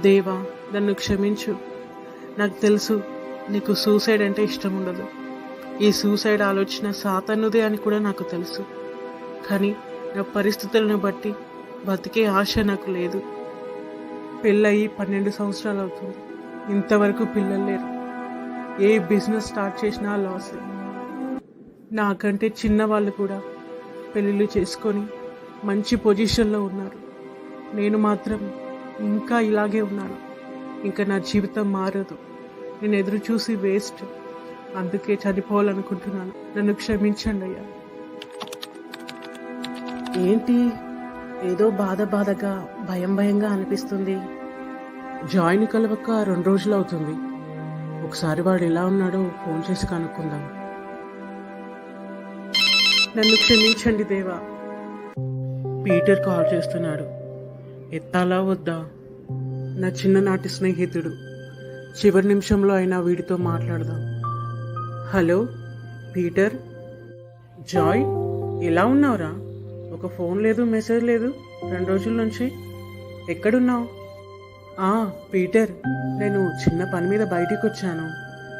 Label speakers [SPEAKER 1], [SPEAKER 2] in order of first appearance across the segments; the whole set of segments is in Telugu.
[SPEAKER 1] దేవా నన్ను క్షమించు. నాకు తెలుసు నీకు సూసైడ్ అంటే ఇష్టం ఉండదు. ఈ సూసైడ్ ఆలోచన సాతన్నదే అని కూడా నాకు తెలుసు. కానీ నా పరిస్థితులను బట్టి బతికే ఆశ నాకు లేదు. పెళ్ళయి పన్నెండు సంవత్సరాలు అవుతుంది. ఇంతవరకు పిల్లలు లేరు. ఏ బిజినెస్ స్టార్ట్ చేసినా లాసే నాకంటే చిన్న వాళ్ళు కూడా పెళ్ళిళ్ళు చేసుకొని మంచి పొజిషన్లో ఉన్నారు. నేను మాత్రం ఇంకా ఇలాగే ఉన్నాను. ఇంకా నా జీవితం మారదు. నేను ఎదురు చూసి వేస్ట్. అందుకే చనిపోవాలనుకుంటున్నాను. నన్ను క్షమించండి అయ్యా. ఏంటి? ఏదో బాధ బాధగా భయం భయంగా అనిపిస్తుంది. జాయిన్ కలవక రెండు రోజులు అవుతుంది. ఒకసారి వాడు ఎలా ఉన్నాడో ఫోన్ చేసి కనుక్కుందాం. నన్ను క్షమించండి దేవా. పీటర్ కాల్ చేస్తున్నాడు. ఎత్తాలా వద్దా? నా చిన్ననాటి స్నేహితుడు. చివరి నిమిషంలో అయినా వీడితో మాట్లాడదాం. Hello Peter? జాయ్ ఎలా ఉన్నావురా? ఒక ఫోన్ లేదు మెసేజ్ లేదు రెండు రోజుల నుంచి. ఎక్కడున్నావు? ఆ పీటర్ నేను చిన్న పని మీద బయటికి వచ్చాను.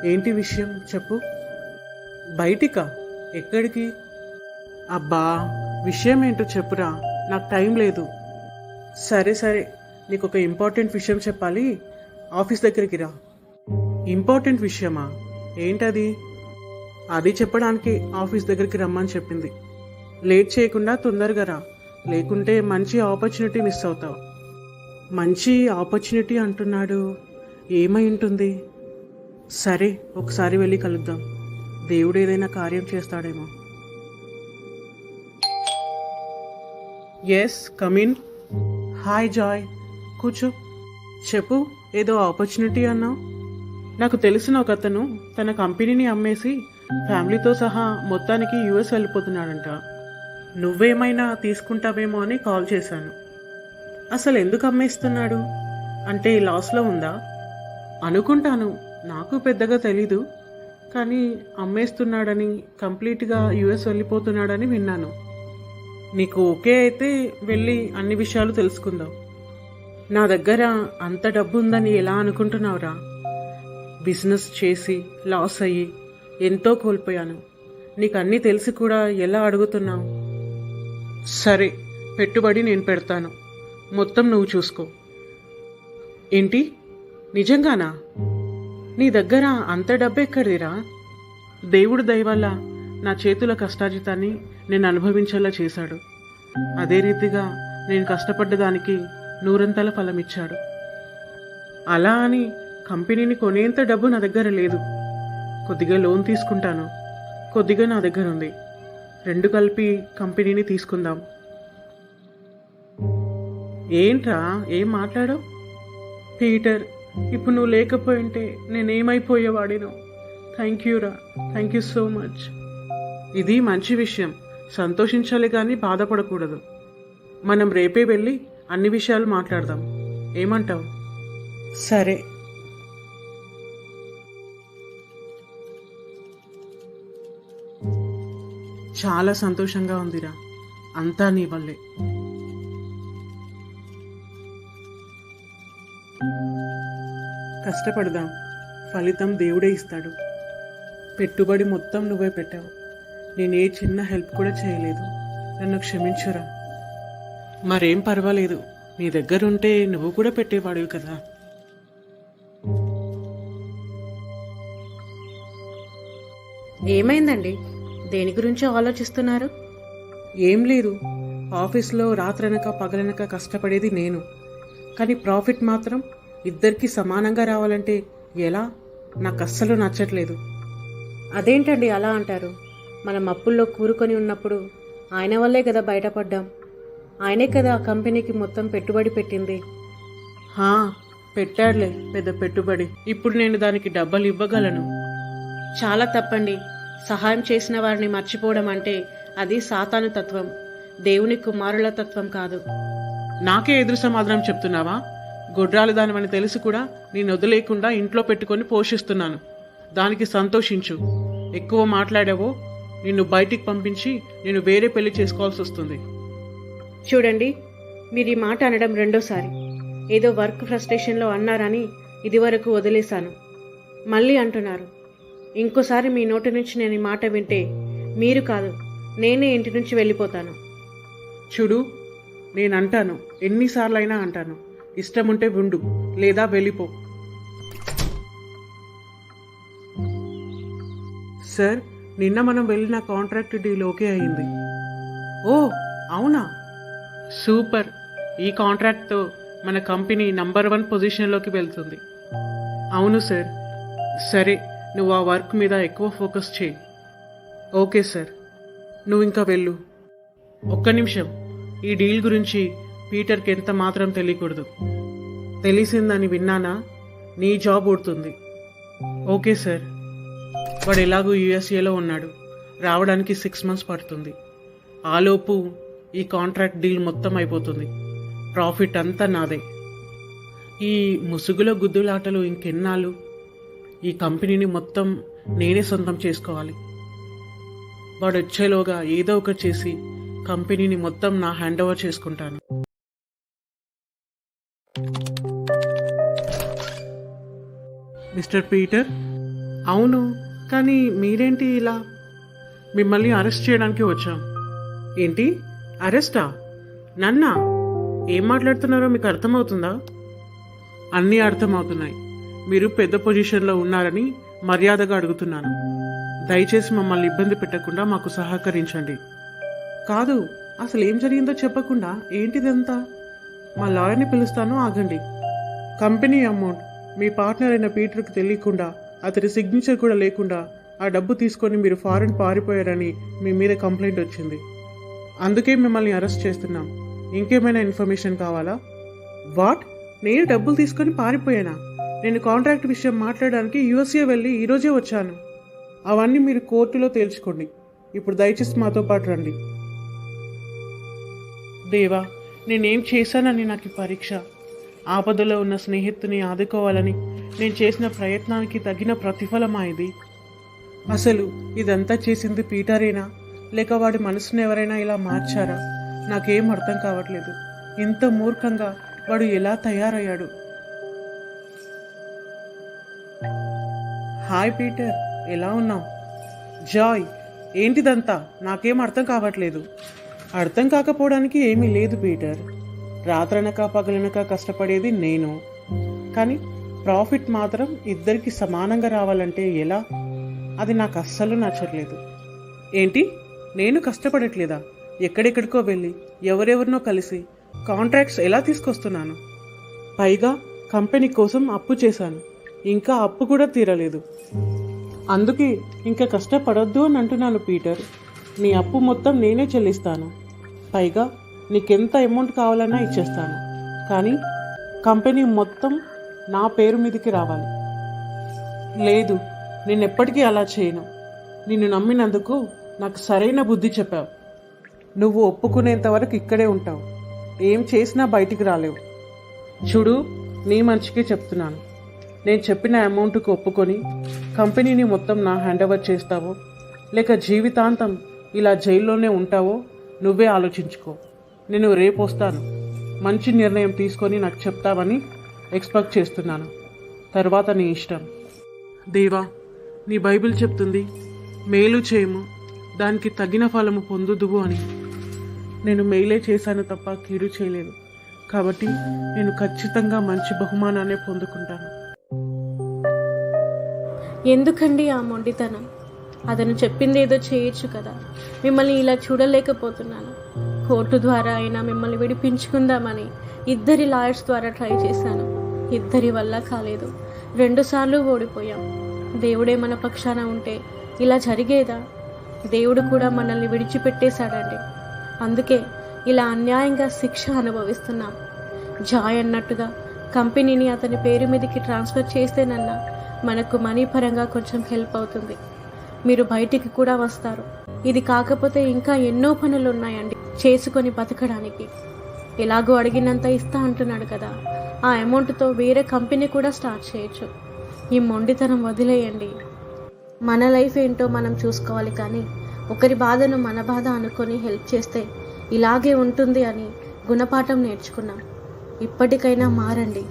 [SPEAKER 1] ఏంటి విషయం? చెప్పు. బయటికా? ఎక్కడికి? అబ్బా విషయం ఏంటో చెప్పురా. నాకు టైం లేదు. సరే సరే. నీకు ఒక ఇంపార్టెంట్ విషయం చెప్పాలి. ఆఫీస్ దగ్గరికి రా. ఇంపార్టెంట్ విషయమా? ఏంటది? అది చెప్పడానికి ఆఫీస్ దగ్గరికి రమ్మని చెప్పింది. లేట్ చేయకుండా తొందరగా రా. లేకుంటే మంచి ఆపర్చునిటీ మిస్ అవుతావు. మంచి ఆపర్చునిటీ అంటున్నాడు. ఏమై ఉంటుంది? సరే ఒకసారి వెళ్ళి కలుద్దాం. దేవుడు ఏదైనా కార్యం చేస్తాడేమో. Yes come in hi Joy. కూర్చో. చెప్పు ఏదో ఆపర్చునిటీ అన్నావు. నాకు తెలిసిన ఒక అతను తన కంపెనీని అమ్మేసి ఫ్యామిలీతో సహా మొత్తానికి యుఎస్ వెళ్ళిపోతున్నాడంట. నువ్వేమైనా తీసుకుంటావేమో అని కాల్ చేశాను. అసలు ఎందుకు అమ్మేస్తున్నాడు? అంటే లాస్లో ఉందా? అనుకుంటాను నాకు పెద్దగా తెలీదు. కానీ అమ్మేస్తున్నాడని కంప్లీట్గా యుఎస్ వెళ్ళిపోతున్నాడని విన్నాను. నీకు ఓకే అయితే వెళ్ళి అన్ని విషయాలు తెలుసుకుందాం. నా దగ్గర అంత డబ్బు ఉందని ఎలా అనుకుంటున్నావురా? బిజినెస్ చేసి లాస్ అయ్యి ఎంతో కోల్పోయాను. నీకు అన్నీ తెలిసి కూడా ఎలా అడుగుతున్నావు? సరే పెట్టుబడి నేను పెడతాను. మొత్తం నువ్వు చూసుకో. ఏంటి? నిజంగానా? నీ దగ్గర అంత డబ్బు ఎక్కడిదిరా దేవుడు దయవల్ల నా చేతుల కష్టార్జితాన్ని నేను అనుభవించేలా చేశాడు. అదే రీతిగా నేను కష్టపడ్డ దానికి నూరంతల ఫలమిచ్చాడు. అలా అని కంపెనీని కొనేంత డబ్బు నా దగ్గర లేదు. కొద్దిగా లోన్ తీసుకుంటాను. కొద్దిగా నా దగ్గర ఉంది రెండు కలిపి కంపెనీని తీసుకుందాం. ఏంట్రా? ఏం మాట్లాడావు? పీటర్ ఇప్పుడు నువ్వు లేకపోయింటే నేనేమైపోయేవాడినో? థ్యాంక్ యూ రా. Thank you so much. ఇది మంచి విషయం. సంతోషించాలి కానీ బాధపడకూడదు. మనం రేపే వెళ్ళి అన్ని విషయాలు మాట్లాడదాం. ఏమంటావు? సరే. చాలా సంతోషంగా ఉందిరా. అంతా నీ వల్లే. కష్టపడదాం. ఫలితం దేవుడే ఇస్తాడు. పెట్టుబడి మొత్తం నువ్వే పెట్టావు. నేను ఏ చిన్న హెల్ప్ కూడా చేయలేదు. నన్ను క్షమించురా. మరేం పర్వాలేదు. నీ దగ్గరుంటే నువ్వు కూడా పెట్టేవాడివి కదా.
[SPEAKER 2] ఏమైందండి? దేని గురించి ఆలోచిస్తున్నారు?
[SPEAKER 1] ఏం లేదు. ఆఫీస్లో రాత్రనక పగలనక కష్టపడేది నేను. కానీ ప్రాఫిట్ మాత్రం ఇద్దరికి సమానంగా రావాలంటే ఎలా? నాకు అస్సలు నచ్చట్లేదు.
[SPEAKER 2] అదేంటండి అలా అంటారు? మనం అప్పుల్లో కూరుకొని ఉన్నప్పుడు ఆయన వల్లే కదా బయటపడ్డాం. ఆయనే కదా ఆ కంపెనీకి మొత్తం పెట్టుబడి పెట్టింది.
[SPEAKER 1] హా పెట్టాడులే పెద్ద పెట్టుబడి. ఇప్పుడు నేను దానికి డబ్బలు ఇవ్వగలను.
[SPEAKER 2] చాలా తప్పండి. సహాయం చేసిన వారిని మర్చిపోవడం అంటే అది సాతాను తత్వం. దేవుని కుమారుల తత్వం కాదు.
[SPEAKER 1] నాకే ఎదురు సమాధానం చెప్తున్నావా? గొడ్రాలు దానివని తెలిసి కూడా నేను వదిలేకుండా ఇంట్లో పెట్టుకొని పోషిస్తున్నాను. దానికి సంతోషించు. ఎక్కువ మాట్లాడావో నిన్ను బయటికి పంపించి నేను వేరే పెళ్ళి చేసుకోవాల్సి వస్తుంది.
[SPEAKER 2] చూడండి మీరు ఈ మాట అనడం రెండోసారి. ఏదో వర్క్ ఫ్రస్ట్రేషన్లో అన్నారని ఇదివరకు వదిలేశాను. మళ్ళీ అంటున్నారు ఇంకోసారి మీ నోటి నుంచి నేను ఈ మాట వింటే మీరు కాదు నేనే ఇంటి నుంచి వెళ్ళిపోతాను.
[SPEAKER 1] చూడు నేను అంటాను ఎన్నిసార్లైనా అంటాను ఇష్టం ఉంటే ఉండు లేదా వెళ్ళిపో. సార్ నిన్న మనం వెళ్ళిన కాంట్రాక్ట్ డీల్ ఓకే అయింది. ఓ అవునా? సూపర్. ఈ కాంట్రాక్ట్తో మన కంపెనీ నంబర్ వన్ పొజిషన్లోకి వెళ్తుంది. అవును సార్. సరే నువ్వు ఆ వర్క్ మీద ఎక్కువ ఫోకస్ చేయి. Okay sir. నువ్వు ఇంకా వెళ్ళు. ఒక్క నిమిషం. ఈ డీల్ గురించి పీటర్కి ఎంత మాత్రం తెలియకూడదు. తెలిసిందని విన్నానా? నీ జాబ్ ఊడుతుంది. Okay sir. వాడు ఎలాగూ యుఎస్ఏలో ఉన్నాడు. రావడానికి సిక్స్ మంత్స్ పడుతుంది. ఆలోపు ఈ కాంట్రాక్ట్ డీల్ మొత్తం అయిపోతుంది. ప్రాఫిట్ అంతా నాదే. ఈ ముసుగులో గుద్దులాటలు ఇంకెన్నాళ్ళు? ఈ కంపెనీని మొత్తం నేనే సొంతం చేసుకోవాలి. వాడు వచ్చేలోగా ఏదో ఒకటి చేసి కంపెనీని మొత్తం నా హ్యాండ్ ఓవర్ చేసుకుంటాను. Mister Peter? అవును. కానీ మీరేంటి ఇలా? మిమ్మల్ని అరెస్ట్ చేయడానికి వచ్చాం. ఏంటి? అరెస్టా? నన్నా? ఏం మాట్లాడుతున్నారో మీకు అర్థమవుతుందా? అన్నీ అర్థమవుతున్నాయి. మీరు పెద్ద పొజిషన్లో ఉన్నారని మర్యాదగా అడుగుతున్నాను. దయచేసి మమ్మల్ని ఇబ్బంది పెట్టకుండా మాకు సహకరించండి. కాదు అసలు ఏం జరిగిందో చెప్పకుండా ఏంటిదంతా? మా లాయర్ని పిలుస్తాను ఆగండి. కంపెనీ అమౌంట్ మీ పార్ట్నర్ అయిన పీటర్కి తెలియకుండా అతడి సిగ్నేచర్ కూడా లేకుండా ఆ డబ్బు తీసుకొని మీరు ఫారెన్ పారిపోయారని మీ మీద కంప్లైంట్ వచ్చింది. అందుకే మిమ్మల్ని అరెస్ట్ చేస్తున్నాం. ఇంకేమైనా ఇన్ఫర్మేషన్ కావాలా? వాట్ నేను డబ్బులు తీసుకొని పారిపోయానా? నేను కాంట్రాక్ట్ విషయం మాట్లాడడానికి యూఎస్ఏ వెళ్ళి ఈరోజే వచ్చాను. అవన్నీ మీరు కోర్టులో తేల్చుకోండి. ఇప్పుడు దయచేసి మాతో పాటు రండి. దేవా నేనేం చేశానని నాకు పరీక్ష ఆపదలో ఉన్న స్నేహితుని ఆదుకోవాలని నేను చేసిన ప్రయత్నానికి తగిన ప్రతిఫలమా ఇది? అసలు ఇదంతా చేసింది పీటరేనా? లేక వాడి మనసును ఎవరైనా ఇలా మార్చారా? నాకేం అర్థం కావట్లేదు. ఇంత మూర్ఖంగా వాడు ఎలా తయారయ్యాడు? హాయ్ పీటర్ ఎలా ఉన్నావు? జాయ్ ఏంటిదంతా? నాకేం అర్థం కావట్లేదు. అర్థం కాకపోవడానికి ఏమీ లేదు పీటర్. రాత్రనక పగలనక కష్టపడేది నేను. కానీ ప్రాఫిట్ మాత్రం ఇద్దరికి సమానంగా రావాలంటే ఎలా? అది నాకు అస్సలు నచ్చట్లేదు. ఏంటి? నేను కష్టపడట్లేదా? ఎక్కడెక్కడికో వెళ్ళి ఎవరెవరినో కలిసి కాంట్రాక్ట్స్ ఎలా తీసుకొస్తున్నాను? పైగా కంపెనీ కోసం అప్పు చేశాను. ఇంకా అప్పు కూడా తీరలేదు. అందుకే ఇంకా కష్టపడొద్దు అని అంటున్నాను పీటర్. నీ అప్పు మొత్తం నేనే చెల్లిస్తాను. పైగా నీకెంత అమౌంట్ కావాలన్నా ఇచ్చేస్తాను. కానీ కంపెనీ మొత్తం నా పేరు మీదకి రావాలి. లేదు నేను ఎప్పటికీ అలా చేయను. నిన్ను నమ్మినందుకు నాకు సరైన బుద్ధి చెప్పావు. నువ్వు ఒప్పుకునేంత వరకు ఇక్కడే ఉంటావు. ఏం చేసినా బయటికి రాలేవు. చూడు నీ మంచికే చెప్తున్నాను. నేను చెప్పిన అమౌంట్కి ఒప్పుకొని కంపెనీని మొత్తం నా హ్యాండ్ ఓవర్ చేస్తావో లేక జీవితాంతం ఇలా జైల్లోనే ఉంటావో నువ్వే ఆలోచించుకో. నేను రేపు వస్తాను. మంచి నిర్ణయం తీసుకొని నాకు చెప్తావని ఎక్స్పెక్ట్ చేస్తున్నాను. తర్వాత నీ ఇష్టం. దేవా నీ బైబిల్ చెప్తుంది మేలు చేయము దానికి తగిన ఫలము పొందుదువు అని. నేను మేలే చేశాను తప్ప కీడు చేయలేదు. కాబట్టి నేను ఖచ్చితంగా మంచి బహుమానాన్ని పొందుకుంటాను.
[SPEAKER 2] ఎందుకండి ఆ మొండితనం? అతను చెప్పింది ఏదో చేయొచ్చు కదా. మిమ్మల్ని ఇలా చూడలేకపోతున్నాను. కోర్టు ద్వారా అయినా మిమ్మల్ని విడిపించుకుందామని ఇద్దరి లాయర్స్ ద్వారా ట్రై చేశాను. ఇద్దరి వల్ల కాలేదు. రెండుసార్లు ఓడిపోయాం. దేవుడే మన పక్షాన ఉంటే ఇలా జరిగేదా? దేవుడు కూడా మనల్ని విడిచిపెట్టేశాడండి. అందుకే ఇలా అన్యాయంగా శిక్ష అనుభవిస్తున్నాం. జాయ్ అన్నట్టుగా కంపెనీని అతని పేరు మీదకి ట్రాన్స్ఫర్ చేస్తేనన్నా మనకు మనీ పరంగా కొంచెం హెల్ప్ అవుతుంది. మీరు బయటికి కూడా వస్తారు. ఇది కాకపోతే ఇంకా ఎన్నో పనులు ఉన్నాయండి చేసుకొని బతకడానికి. ఎలాగో అడిగినంత ఇస్తా అంటున్నాడు కదా. ఆ అమౌంట్తో వేరే కంపెనీ కూడా స్టార్ట్ చేయొచ్చు. ఈ మొండితనం వదిలేయండి. మన లైఫ్ ఏంటో మనం చూసుకోవాలి కానీ ఒకరి బాధను మన బాధ అనుకొని హెల్ప్ చేస్తే ఇలాగే ఉంటుంది అని గుణపాఠం నేర్చుకున్నాం. ఇప్పటికైనా మారండి.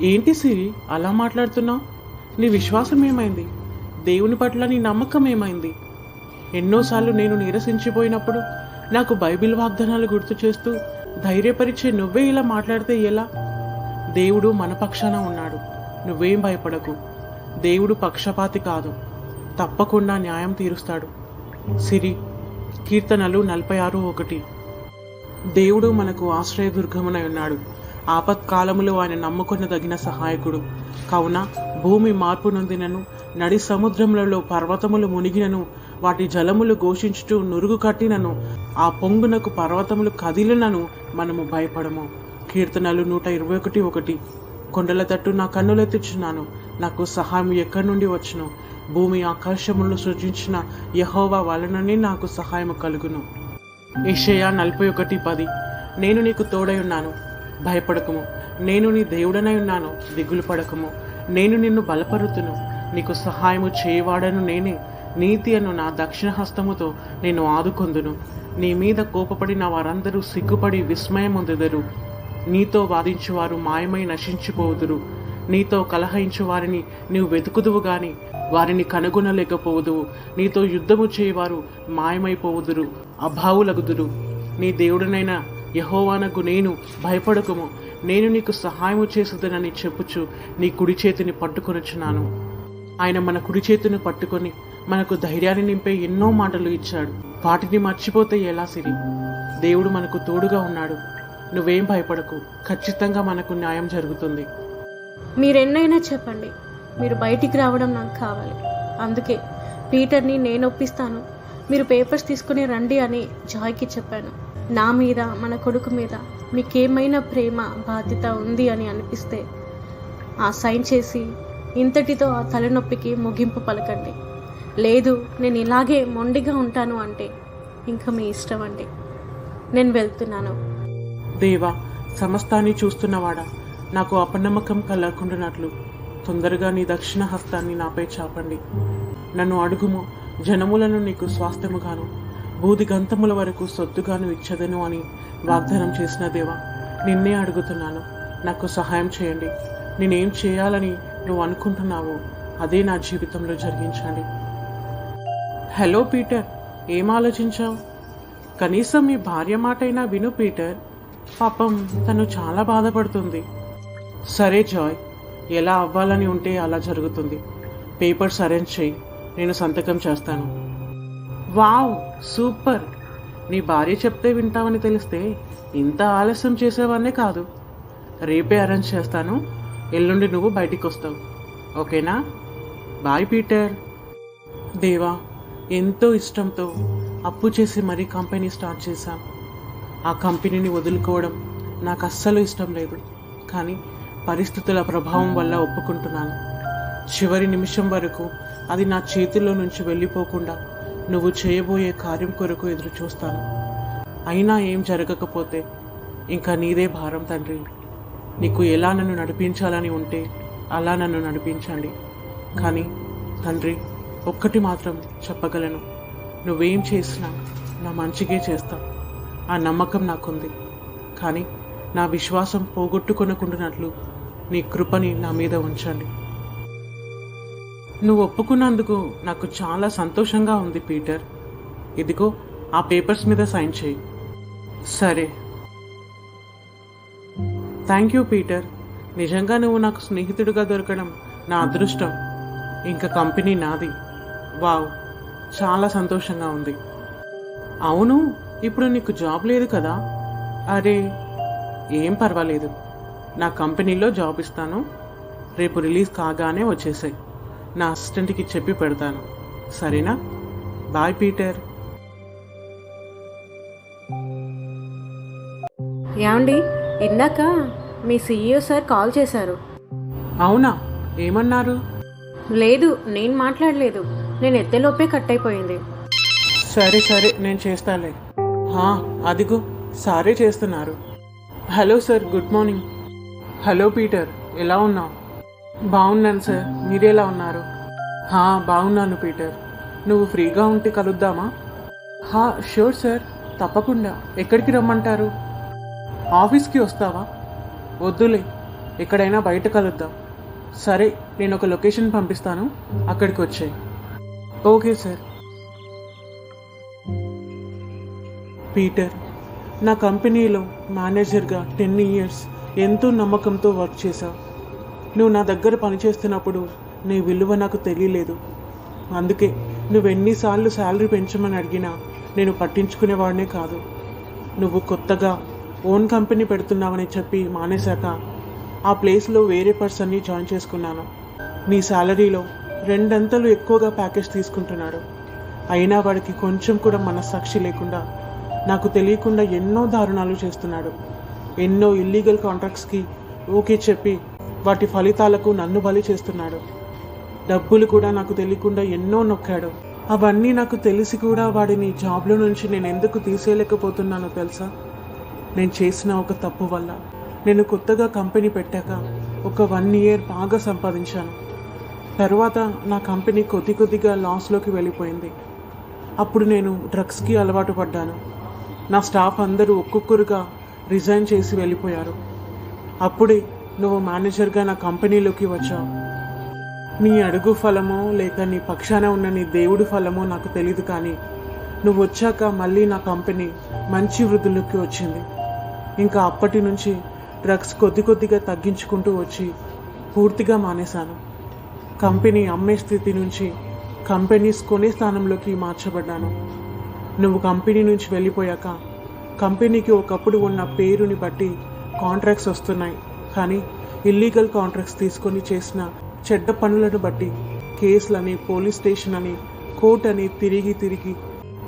[SPEAKER 1] ఏంటి సిరి? అలా మాట్లాడుతున్నావు నీ విశ్వాసం ఏమైంది? దేవుని పట్ల నీ నమ్మకం ఏమైంది? ఎన్నోసార్లు నేను నిరసించిపోయినప్పుడు నాకు బైబిల్ వాగ్దానాలు గుర్తు చేస్తూ ధైర్యపరిచే నువ్వే ఇలా మాట్లాడితే ఎలా? దేవుడు మన పక్షాన ఉన్నాడు. నువ్వేం భయపడకు. దేవుడు పక్షపాతి కాదు. తప్పకుండా న్యాయం తీరుస్తాడు. సిరి కీర్తనలు నలభై ఆరు ఒకటి. దేవుడు మనకు ఆశ్రయదుర్గమునై ఉన్నాడు. ఆపత్కాలములో ఆయన నమ్ముకొనదగిన సహాయకుడు. కావున భూమి మార్పు నొందినను నడి సముద్రములలో పర్వతములు మునిగినను వాటి జలములు ఘోషించుటూ నురుగు కట్టినను ఆ పొంగునకు పర్వతములు కదిలినను మనము భయపడము. కీర్తనలు నూట ఇరవై ఒకటి ఒకటి. కొండల తట్టు నా కన్నులెత్తుచున్నాను నాకు సహాయం ఎక్కడి నుండి వచ్చును? భూమి ఆకాశములను సృజించిన యహోవా వలననే నాకు సహాయం కలుగును. ఏషయా నలభై ఒకటి పది. నేను నీకు తోడై ఉన్నాను భయపడకము. నేను నీ దేవుడనై ఉన్నాను దిగులు పడకము. నేను నిన్ను బలపరుతును. నీకు సహాయము చేయవాడను నేనే. నీతి అను నా దక్షిణ హస్తముతో నేను ఆదుకొందును. నీ మీద కోపపడిన వారందరూ సిగ్గుపడి విస్మయముందెదరు. నీతో వాదించువారు మాయమై నశించిపోవుదురు నీతో కలహించు వారిని నీవు వెతుకుదువు గాని వారిని కనుగొనలేకపోవుదువు నీతో యుద్ధము చేయవారు మాయమైపోవుదురు అభావులగుదురు. నీ దేవుడనైన యహోవానకు నేను భయపడకము. నేను నీకు సహాయము చేసుదనని చెప్పుచు నీ కుడి చేతిని పట్టుకొనుచున్నాను. ఆయన మన కుడి చేతిని పట్టుకొని మనకు ధైర్యాన్ని నింపే ఎన్నో మాటలు ఇచ్చాడు. వాటిని మర్చిపోతే ఎలా సిరి? దేవుడు మనకు తోడుగా ఉన్నాడు. నువ్వేం భయపడకు. ఖచ్చితంగా మనకు న్యాయం జరుగుతుంది.
[SPEAKER 2] మీరెన్నైనా చెప్పండి. మీరు బయటికి రావడం నాకు కావాలి. అందుకే పీటర్ని నేను ఒప్పిస్తాను. మీరు పేపర్స్ తీసుకుని రండి అని జాయ్కి చెప్పాను. నా మీద మన కొడుకు మీద మీకేమైనా ప్రేమ బాధ్యత ఉంది అని అనిపిస్తే ఆ సైన్ చేసి ఇంతటితో ఆ తలనొప్పికి ముగింపు పలకండి. లేదు నేను ఇలాగే మొండిగా ఉంటాను అంటే ఇంకా మీ ఇష్టం అండి. నేను వెళ్తున్నాను.
[SPEAKER 1] దేవా సమస్తాన్ని చూస్తున్నవాడా? నాకు అపనమ్మకం కలగకుండానట్లు తొందరగా నీ దక్షిణ హస్తాన్ని నాపై చాపండి. నన్ను అడుగుము జనములను నీకు స్వాస్థ్యముగాను బూది గంతముల వరకు సొత్తుగాను ఇచ్చదను అని వాగ్దానం చేసిన దేవా నిన్నే అడుగుతున్నాను. నాకు సహాయం చేయండి. నేనేం చేయాలని నువ్వు అనుకుంటున్నావో అదే నా జీవితంలో జరిగించండి హలో పీటర్. ఏం ఆలోచించావు? కనీసం మీ భార్య మాటైనా విను పీటర్. పాపం తను చాలా బాధపడుతుంది. సరే జాయ్. ఎలా అవ్వాలని ఉంటే అలా జరుగుతుంది. పేపర్స్ అరేంజ్ చేయి నేను సంతకం చేస్తాను. Wow super. నీ భార్య చెప్తే వింటావని తెలిస్తే ఇంత ఆలస్యం చేసేవాన్నే కాదు. రేపే అరేంజ్ చేస్తాను. ఎల్లుండి నువ్వు బయటికి వస్తావు. ఓకేనా? Bye Peter. దేవా ఎంతో ఇష్టంతో అప్పు చేసి మరీ కంపెనీ స్టార్ట్ చేశాం. ఆ కంపెనీని వదులుకోవడం నాకు అస్సలు ఇష్టం లేదు. కానీ పరిస్థితుల ప్రభావం వల్ల ఒప్పుకుంటున్నాను. చివరి నిమిషం వరకు అది నా చేతుల్లో నుంచి వెళ్ళిపోకుండా నువ్వు చేయబోయే కార్యం కొరకు ఎదురు చూస్తాను అయినా ఏం జరగకపోతే ఇంకా నీదే భారం తండ్రి. నీకు ఎలా నన్ను నడిపించాలని ఉంటే అలా నన్ను నడిపించండి. కానీ తండ్రి ఒక్కటి మాత్రం చెప్పగలను. నువ్వేం చేసినా నా మంచిగే చేస్తావు ఆ నమ్మకం నాకుంది. కానీ నా విశ్వాసం పోగొట్టుకొనకుండానట్లు నీ కృపని నా మీద ఉంచండి. నువ్వు ఒప్పుకున్నందుకు నాకు చాలా సంతోషంగా ఉంది పీటర్. ఇదిగో ఆ పేపర్స్ మీద సైన్ చేయి. సరే. థ్యాంక్ యూ పీటర్ నిజంగా నువ్వు నాకు స్నేహితుడిగా దొరకడం నా అదృష్టం. ఇంకా కంపెనీ నాది. వావ్ చాలా సంతోషంగా ఉంది. అవును ఇప్పుడు నీకు జాబ్ లేదు కదా? అరే ఏం పర్వాలేదు. నా కంపెనీలో జాబ్ ఇస్తాను. రేపు రిలీజ్ కాగానే వచ్చేసాయి. నా అసిస్టెంట్కి చెప్పి పెడతాను. సరేనా? బాయ్ పీటర్
[SPEAKER 2] ఏమండి? ఇందాక మీ సీఈఓ సార్ కాల్ చేశారు.
[SPEAKER 1] అవునా? ఏమన్నారు?
[SPEAKER 2] లేదు నేను మాట్లాడలేదు. నేను ఎత్తేలోపే కట్ అయిపోయింది
[SPEAKER 1] సరే సరే నేను చేస్తాలే. హా, అదిగో సారే చేస్తున్నారు. Hello sir good morning. Hello Peter ఎలా ఉన్నావు? బాగున్నాను సార్ మీరెలా ఉన్నారు? హా బాగున్నాను పీటర్. నువ్వు ఫ్రీగా ఉంటే కలుద్దామా? హా షూర్ సార్ తప్పకుండా. ఎక్కడికి రమ్మంటారు? ఆఫీస్కి వస్తావా? వద్దులే ఎక్కడైనా బయట కలుద్దాం. సరే నేను ఒక లొకేషన్ పంపిస్తాను అక్కడికి వచ్చాయి. Okay sir. పీటర్ నా కంపెనీలో మేనేజర్గా టెన్ ఇయర్స్ ఎంతో నమ్మకంతో వర్క్ చేశావు. నువ్వు నా దగ్గర పనిచేస్తున్నప్పుడు నీ విలువ నాకు తెలియలేదు. అందుకే నువ్వు ఎన్నిసార్లు శాలరీ పెంచమని అడిగినా నేను పట్టించుకునేవాడినే కాదు. నువ్వు కొత్తగా ఓన్ కంపెనీ పెడుతున్నావని చెప్పి మానేశాక ఆ ప్లేస్లో వేరే పర్సన్ని జాయిన్ చేసుకున్నాను. నీ శాలరీలో రెండంతలు ఎక్కువగా ప్యాకేజ్ తీసుకుంటున్నాడు అయినా వాడికి కొంచెం కూడా మనస్సాక్షి లేకుండా నాకు తెలియకుండా ఎన్నో దారుణాలు చేస్తున్నాడు. ఎన్నో ఇల్లీగల్ కాంట్రాక్ట్స్కి ఓకే చెప్పి వాటి ఫలితాలకు నన్ను బలి చేస్తున్నాడు. డబ్బులు కూడా నాకు తెలియకుండా ఎన్నో నొక్కాడు. అవన్నీ నాకు తెలిసి కూడా వాడిని జాబ్లో నుంచి నేను ఎందుకు తీసేయలేకపోతున్నానో తెలుసా? నేను చేసిన ఒక తప్పు వల్ల నేను కొత్తగా కంపెనీ పెట్టాక ఒక వన్ ఇయర్ బాగా సంపాదించాను. తర్వాత నా కంపెనీ కొద్ది కొద్దిగా లాస్లోకి వెళ్ళిపోయింది. అప్పుడు నేను డ్రగ్స్కి అలవాటు పడ్డాను. నా స్టాఫ్ అందరూ ఒక్కొక్కరుగా రిజైన్ చేసి వెళ్ళిపోయారు. అప్పుడే నువ్వు మేనేజర్గా నా కంపెనీలోకి వచ్చావు. నీ అడుగు ఫలమో లేక నీ పక్షాన ఉన్న నీ దేవుడి ఫలమో నాకు తెలియదు కానీ నువ్వు వచ్చాక మళ్ళీ నా కంపెనీ మంచి వృద్ధుల్లోకి వచ్చింది. ఇంకా అప్పటి నుంచి డ్రగ్స్ కొద్ది కొద్దిగా తగ్గించుకుంటూ వచ్చి పూర్తిగా మానేశాను. కంపెనీ అమ్మే స్థితి నుంచి కంపెనీస్ కొనే స్థానంలోకి మార్చబడ్డాను. నువ్వు కంపెనీ నుంచి వెళ్ళిపోయాక కంపెనీకి ఒకప్పుడు ఉన్న పేరుని బట్టి కాంట్రాక్ట్స్ వస్తున్నాయి. కానీ ఇల్లీగల్ కాంట్రాక్ట్స్ తీసుకొని చేసిన చెడ్డ పనులను బట్టి కేసులని పోలీస్ స్టేషన్ అని కోర్ట్ అని తిరిగి తిరిగి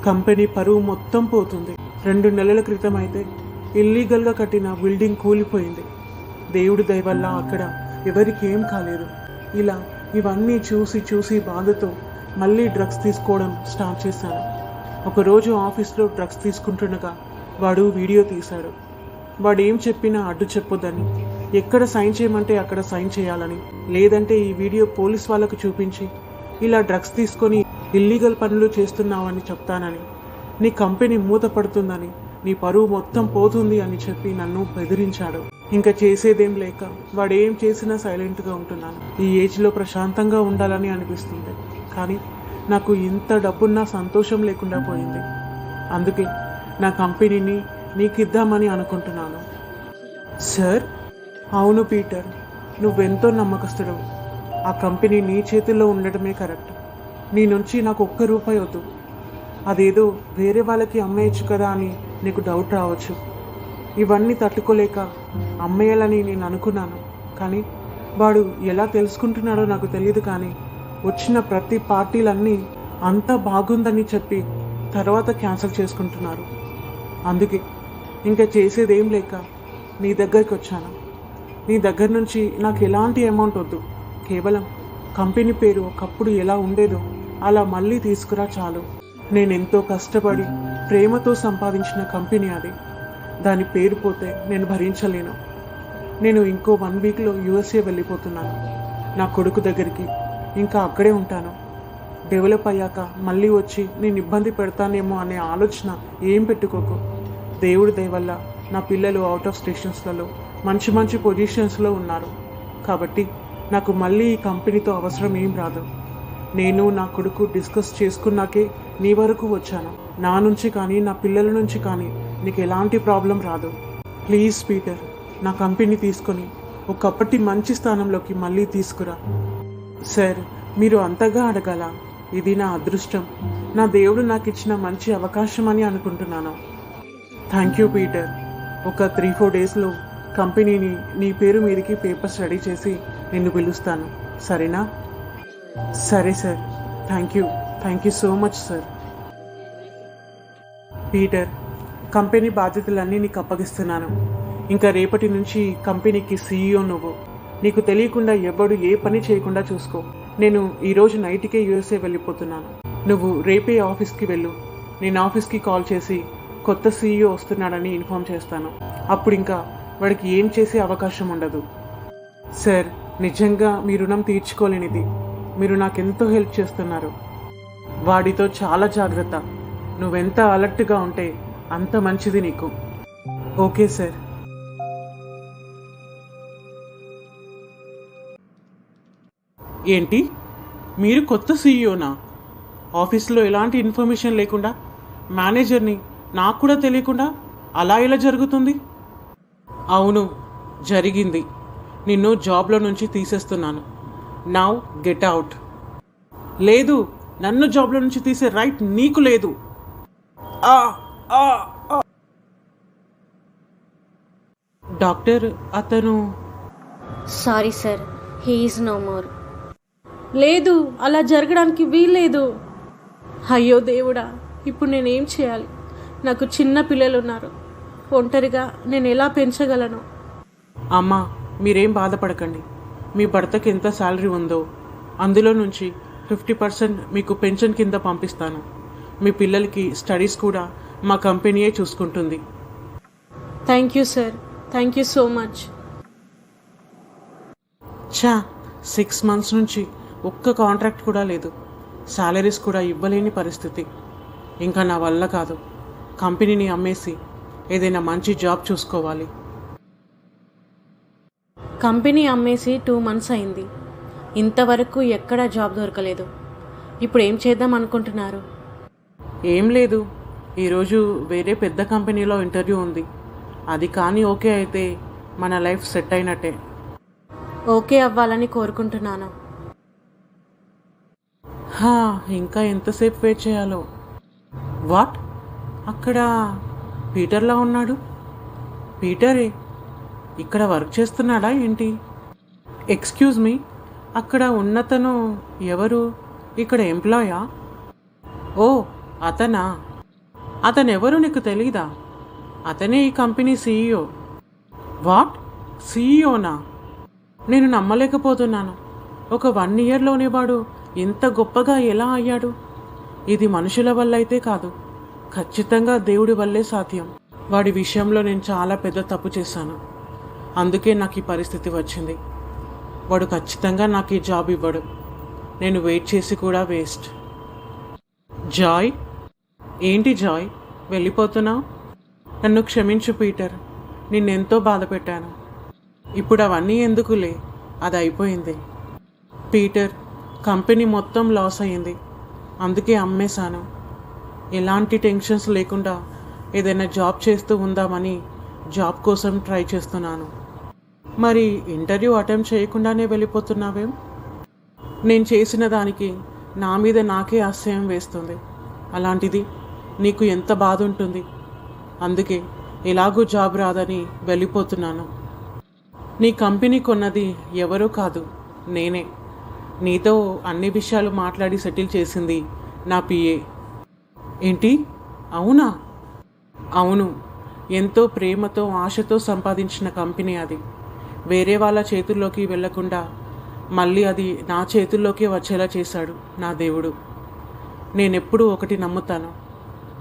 [SPEAKER 1] కంపెనీ పరువు మొత్తం పోతుంది. రెండు నెలల క్రితం అయితే ఇల్లీగల్గా కట్టిన బిల్డింగ్ కూలిపోయింది. దేవుడి దయవల్ల అక్కడ ఎవరికి ఏం కాలేదు. ఇలా ఇవన్నీ చూసి చూసి బాధతో మళ్ళీ డ్రగ్స్ తీసుకోవడం స్టార్ట్ చేశాను. ఒకరోజు ఆఫీస్లో డ్రగ్స్ తీసుకుంటుండగా వాడు వీడియో తీశాడు. వాడు ఏం చెప్పినా అడ్డు చెప్పొద్దని ఎక్కడ సైన్ చేయమంటే అక్కడ సైన్ చేయాలని లేదంటే ఈ వీడియో పోలీస్ వాళ్ళకు చూపించి ఇలా డ్రగ్స్ తీసుకొని ఇల్లీగల్ పనులు చేస్తున్నావని చెప్తానని నీ కంపెనీ మూతపడుతుందని నీ పరువు మొత్తం పోతుంది అని చెప్పి నన్ను బెదిరించాడు. ఇంకా చేసేదేం లేక వాడు ఏం చేసినా సైలెంట్గా ఉంటున్నాను. ఈ ఏజ్లో ప్రశాంతంగా ఉండాలని అనిపిస్తుంది. కానీ నాకు ఇంత డబ్బున్నా సంతోషం లేకుండా పోయింది. అందుకే నా కంపెనీని నీకిద్దామని అనుకుంటున్నాను. సార్? అవును పీటర్. నువ్వెంతో నమ్మకస్తుడు. ఆ కంపెనీ నీ చేతుల్లో ఉండటమే కరెక్ట్. నీ నుంచి నాకు ఒక్క రూపాయి వద్దు. అదేదో వేరే వాళ్ళకి అమ్మేయచ్చు కదా అని నీకు డౌట్ రావచ్చు. ఇవన్నీ తట్టుకోలేక అమ్మేయాలని నేను అనుకున్నాను. కానీ వాడు ఎలా తెలుసుకుంటున్నాడో నాకు తెలియదు కానీ వచ్చిన ప్రతి పార్టీలన్నీ అంతా బాగుందని చెప్పి తర్వాత క్యాన్సిల్ చేసుకుంటున్నారు. అందుకే ఇంకా చేసేదేం లేక నీ దగ్గరికి వచ్చాను. నీ దగ్గర నుంచి నాకు ఎలాంటి అమౌంట్ వద్దు. కేవలం కంపెనీ పేరు ఒకప్పుడు ఎలా ఉండేదో అలా మళ్ళీ తీసుకురా చాలు. నేను ఎంతో కష్టపడి ప్రేమతో సంపాదించిన కంపెనీ అది. దాని పేరు పోతే నేను భరించలేను. నేను ఇంకో వన్ వీక్లో యూఎస్ఏ వెళ్ళిపోతున్నాను. నా కొడుకు దగ్గరికి ఇంకా అక్కడే ఉంటాను. డెవలప్ అయ్యాక మళ్ళీ వచ్చి నేను ఇబ్బంది పెడతానేమో అనే ఆలోచన ఏం పెట్టుకోకు. దేవుడి దయవల్ల నా పిల్లలు అవుట్ ఆఫ్ స్టేషన్స్లలో మంచి మంచి పొజిషన్స్లో ఉన్నారు. కాబట్టి నాకు మళ్ళీ ఈ కంపెనీతో అవసరం ఏం రాదు. నేను నా కొడుకు డిస్కస్ చేసుకున్నాకే నీ వరకు వచ్చాను. నా నుంచి కానీ నా పిల్లల నుంచి కానీ నీకు ఎలాంటి ప్రాబ్లం రాదు. ప్లీజ్ పీటర్ నా కంపెనీ తీసుకొని ఒకప్పటి మంచి స్థానంలోకి మళ్ళీ తీసుకురా. సార్ మీరు అంతగా అడగల. ఇది నా అదృష్టం. నా దేవుడు నాకు ఇచ్చిన మంచి అవకాశం అని అనుకుంటున్నాను. Thank you Peter. ఒక త్రీ ఫోర్ డేస్లో కంపెనీని నీ పేరు మీదకి పేపర్స్ రెడీ చేసి నిన్ను పిలుస్తాను. సరేనా? సరే sir. Thank you. Thank you so much sir. Peter company బాధ్యతలన్నీ నీకు అప్పగిస్తున్నాను. ఇంకా రేపటి నుంచి కంపెనీకి సీఈఓ నువ్వు. నీకు తెలియకుండా ఎవడు ఏ పని చేయకుండా చూసుకో. నేను ఈరోజు నైట్కే యూఎస్ఏ వెళ్ళిపోతున్నాను. నువ్వు రేపే ఆఫీస్కి వెళ్ళు. నేను ఆఫీస్కి కాల్ చేసి కొత్త సీఈఓ వస్తున్నాడని ఇన్ఫామ్ చేస్తాను. అప్పుడు ఇంకా వాడికి ఏం చేసే అవకాశం ఉండదు. సార్ నిజంగా మీ రుణం తీర్చుకోలేనిది. మీరు నాకెంతో హెల్ప్ చేస్తున్నారు. వాడితో చాలా జాగ్రత్త. నువ్వెంత అలర్ట్గా ఉంటే అంత మంచిది నీకు. Okay sir. ఏంటి? మీరు కొత్త సీఈఓనా? ఆఫీస్లో ఎలాంటి ఇన్ఫర్మేషన్ లేకుండా మేనేజర్ని నాకు కూడా తెలియకుండా అలా ఎలా జరుగుతుంది? అవును జరిగింది. నిన్ను జాబ్లో నుంచి తీసేస్తున్నాను. Now get out. లేదు నన్ను జాబ్లో నుంచి తీసే రైట్ నీకు లేదు. డాక్టర్ అతను
[SPEAKER 2] sorry sir he is no more. లేదు అలా జరగడానికి వీల్లేదు. అయ్యో దేవుడా ఇప్పుడు నేనేం చేయాలి? నాకు చిన్న పిల్లలు ఉన్నారు ఒంటరిగా నేను ఎలా పెంచగలను?
[SPEAKER 1] అమ్మా మీరేం బాధపడకండి. మీ భర్తకి ఎంత శాలరీ ఉందో అందులో నుంచి ఫిఫ్టీ పర్సెంట్ మీకు పెన్షన్ కింద పంపిస్తాను. మీ పిల్లలకి స్టడీస్ కూడా మా కంపెనీయే చూసుకుంటుంది.
[SPEAKER 2] Thank you sir thank you so much
[SPEAKER 1] ఛా సిక్స్ మంత్స్ నుంచి ఒక్క కాంట్రాక్ట్ కూడా లేదు. శాలరీస్ కూడా ఇవ్వలేని పరిస్థితి. ఇంకా నా వల్ల కాదు. కంపెనీని అమ్మేసి ఏదైనా మంచి జాబ్ చూసుకోవాలి.
[SPEAKER 2] కంపెనీ అమ్మేసి టూ మంత్స్ అయింది. ఇంతవరకు ఎక్కడా జాబ్ దొరకలేదు. ఇప్పుడు ఏం చేద్దాం అనుకుంటున్నారు?
[SPEAKER 1] ఏం లేదు. ఈరోజు వేరే పెద్ద కంపెనీలో ఇంటర్వ్యూ ఉంది. అది కానీ ఓకే అయితే మన లైఫ్ సెట్ అయినట్టే.
[SPEAKER 2] ఓకే అవ్వాలని కోరుకుంటున్నాను.
[SPEAKER 1] హా ఇంకా ఎంతసేపు వెయిట్ చేయాలో? వాట్? అక్కడ పీటర్లా ఉన్నాడు? పీటరే ఇక్కడ వర్క్ చేస్తున్నాడా ఏంటి? ఎక్స్క్యూజ్ మీ అక్కడ ఉన్నతను ఎవరు? ఇక్కడ ఎంప్లాయా? ఓ అతనా? అతనెవరు నీకు తెలీదా? అతనే ఈ కంపెనీ సీఈఓ. వాట్? సీఈఓనా? నేను నమ్మలేకపోతున్నాను. ఒక వన్ ఇయర్లోనే వాడు ఇంత గొప్పగా ఎలా అయ్యాడు? ఇది మనుషుల వల్ల అయితే కాదు. ఖచ్చితంగా దేవుడి వల్లే సాధ్యం. వాడి విషయంలో నేను చాలా పెద్ద తప్పు చేశాను. అందుకే నాకు ఈ పరిస్థితి వచ్చింది. వాడు ఖచ్చితంగా నాకు ఈ జాబ్ ఇవ్వడు. నేను వెయిట్ చేసి కూడా వేస్ట్. జాయ్. ఏంటి జాయ్? వెళ్ళిపోతున్నావు? నన్ను క్షమించు పీటర్. నిన్నెంతో బాధ పెట్టాను ఇప్పుడు అవన్నీ ఎందుకులే? అది అయిపోయింది. పీటర్ కంపెనీ మొత్తం లాస్ అయింది అందుకే అమ్మేశాను. ఎలాంటి టెన్షన్స్ లేకుండా ఏదైనా జాబ్ చేస్తూ ఉందామని జాబ్ కోసం ట్రై చేస్తున్నాను. మరి ఇంటర్వ్యూ అటెంప్ట్ చేయకుండానే వెళ్ళిపోతున్నావేం? నేను చేసిన దానికి నా మీద నాకే ఆశ్చర్యం వేస్తుంది. అలాంటిది నీకు ఎంత బాధ ఉంటుంది అందుకే ఎలాగూ జాబ్ రాదని వెళ్ళిపోతున్నాను. నీ కంపెనీ కొన్నది ఎవరూ కాదు నేనే. నీతో అన్ని విషయాలు మాట్లాడి సెటిల్ చేసింది నా పిఏ. ఏంటి? అవునా? అవును. ఎంతో ప్రేమతో ఆశతో సంపాదించిన కంపెనీ అది. వేరే వాళ్ళ చేతుల్లోకి వెళ్ళకుండా మళ్ళీ అది నా చేతుల్లోకే వచ్చేలా చేశాడు నా దేవుడు. నేనెప్పుడూ ఒకటి నమ్ముతాను.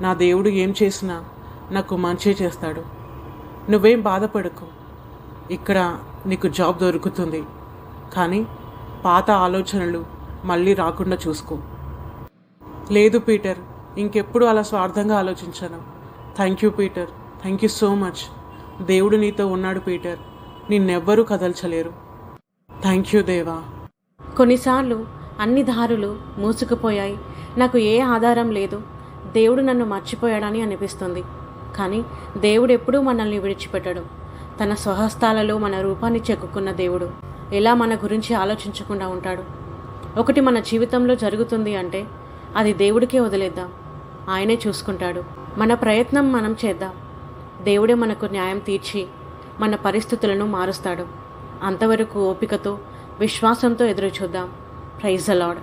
[SPEAKER 1] నా దేవుడు ఏం చేసినా నాకు మంచి చేస్తాడు. నువ్వేం బాధపడకు. ఇక్కడ నీకు జాబ్ దొరుకుతుంది. కానీ పాత ఆలోచనలు మళ్ళీ రాకుండా చూసుకో. లేదు పీటర్ ఇంకెప్పుడు అలా స్వార్థంగా ఆలోచించాను. Thank you Peter thank you so much. దేవుడు నీతో ఉన్నాడు పీటర్ నిన్నెవ్వరూ కదల్చలేరు. థ్యాంక్ యూ దేవా.
[SPEAKER 2] కొన్నిసార్లు అన్ని దారులు మూసుకుపోయాయి. నాకు ఏ ఆధారం లేదు. దేవుడు నన్ను మర్చిపోయాడని అనిపిస్తుంది. కానీ దేవుడు ఎప్పుడూ మనల్ని విడిచిపెట్టడు. తన స్వహస్తాలలో మన రూపాన్ని చెక్కుకున్న దేవుడు. ఎలా మన గురించి ఆలోచించకుండా ఉంటాడు? ఒకటి మన జీవితంలో జరుగుతుంది అంటే అది దేవుడికే వదిలేద్దాం. ఆయనే చూసుకుంటాడు. మన ప్రయత్నం మనం చేద్దాం. దేవుడే మనకు న్యాయం తీర్చి మన పరిస్థితులను మారుస్తాడు. అంతవరకు ఓపికతో విశ్వాసంతో ఎదురు చూద్దాం ప్రైజ్ అలాడ్